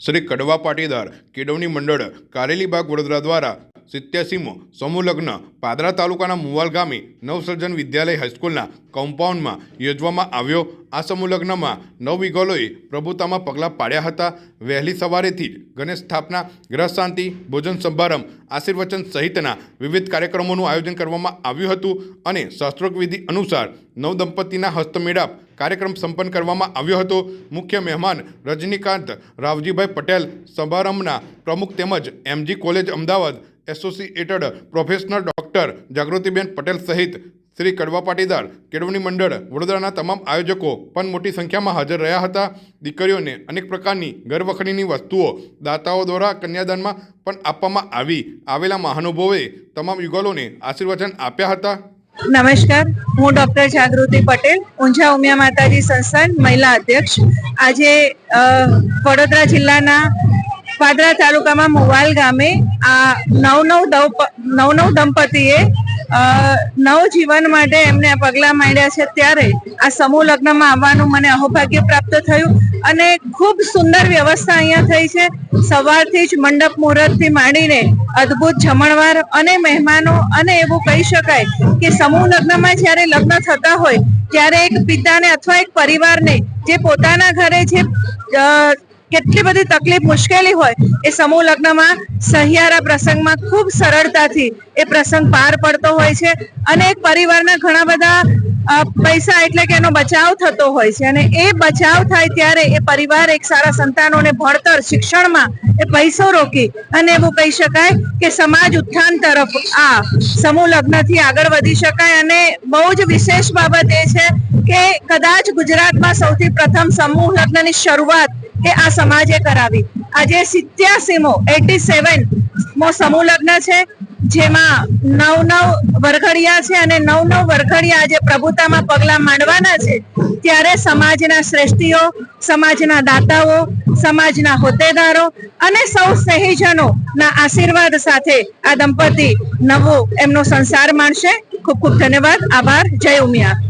શ્રી કડવા પાટીદાર, કેળવણી મંડળ કારેલીબાગ વડોદરા દ્વારા સિત્યાસીમો સમૂહ પાદરા તાલુકાના મુવાલ ગામે નવસર્જન વિદ્યાલય હાઈસ્કૂલના કમ્પાઉન્ડમાં યોજવામાં આવ્યો. આ સમૂહ લગ્નમાં નવ વિગોલોએ પ્રભુતામાં પગલાં પાડ્યા હતા. વહેલી સવારેથી જ ગણેશ સ્થાપના, ગ્રહ શાંતિ, ભોજન સંભારંભ આશીર્વચન સહિતના વિવિધ કાર્યક્રમોનું આયોજન કરવામાં આવ્યું હતું અને શાસ્ત્રોક્ત વિધિ અનુસાર નવદંપતિના હસ્તમેળાપ કાર્યક્રમ સંપન્ન કરવામાં આવ્યો હતો. મુખ્ય મહેમાન રજનીકાંત, રાવજીભાઈ પટેલ, સમારંભના પ્રમુખ તેમજ MG college Ahmedabad associated professional doctor Jagrutiben Patel સહિત શ્રી કડવા પાટીદાર કેળવણી મંડળ, વડોદરાના તમામ આયોજકો પણ મોટી સંખ્યામાં હાજર રહ્યા હતા. દીકરીઓને અનેક પ્રકારની ઘરવખરીની વસ્તુઓ દાતાઓ દ્વારા કન્યાદાનમાં પણ આપવામાં આવી. આવેલા મહાનુભાવોએ તમામ યુગલોને આશીર્વચન આપ્યા હતા. નમસ્કાર, હું ડોક્ટર જાગૃતિ પટેલ, ઊંઝા ઉમિયા માતાજી સંસ્થાન મહિલા અધ્યક્ષ. આજે વડોદરા જિલ્લાના પાદરા તાલુકામાં મુવાલ ગામે આ નવ નવ નવ નવ દંપતીએ નવજીવન માટે એમને પગલાં માંડ્યા છે ત્યારે આ સમૂહ લગ્નમાં આવવાનું મને અહોભાગ્ય પ્રાપ્ત થયું અને ખૂબ સુંદર વ્યવસ્થા અહીંયા થઈ છે. સવારથી જ મંડપ મુહૂર્તથી માંડીને અદ્ભુત જમણવાર અને મહેમાનો અને એવું કહી શકાય કે સમૂહ લગ્નમાં જ્યારે લગ્ન થતા હોય ત્યારે એક પિતાને અથવા એક પરિવારને જે પોતાના ઘરે જે કેટલી બધી તકલીફ મુશ્કેલી હોય એ સમૂહ લગ્નમાં સહિયારા પ્રસંગમાં ખૂબ સરળતાથી એ પ્રસંગ પાર પડતો હોય છે અને એક પરિવારના ઘણા બધા પૈસા એટલે કે એનો બચાવ થતો હોય છે. અને એ બચાવ થાય ત્યારે એ પરિવાર એક સારા સંતાનોને ભણતર, શિક્ષણમાં એ પૈસો રોકી અને એવું કહી શકાય કે સમાજ ઉત્થાન તરફ આ સમૂહ લગ્નથી આગળ વધી શકાય. અને બહુ જ વિશેષ બાબત એ છે કે કદાચ ગુજરાતમાં સૌથી પ્રથમ સમૂહ લગ્નની શરૂઆત એ આ સમાજે કરાવી. આજે સિત્યાસીમો, એટી સેવન મો સમૂહ લગ્ન છે, જેમાં નવ નવ વરઘડિયા છે અને નવ નવ વરઘડિયા આજે પ્રભુતામાં પગલા માંડવાના છે. ત્યારે સમાજના શ્રેષ્ઠીઓ, સમાજના દાતાઓ, સમાજના હોદ્દેદારો અને સૌ સ્નેહીજનો ના આશીર્વાદ સાથે આ દંપતી નવો એમનો સંસાર માણશે. ખૂબ ખૂબ ધન્યવાદ. આભાર. જય ઉમિયા.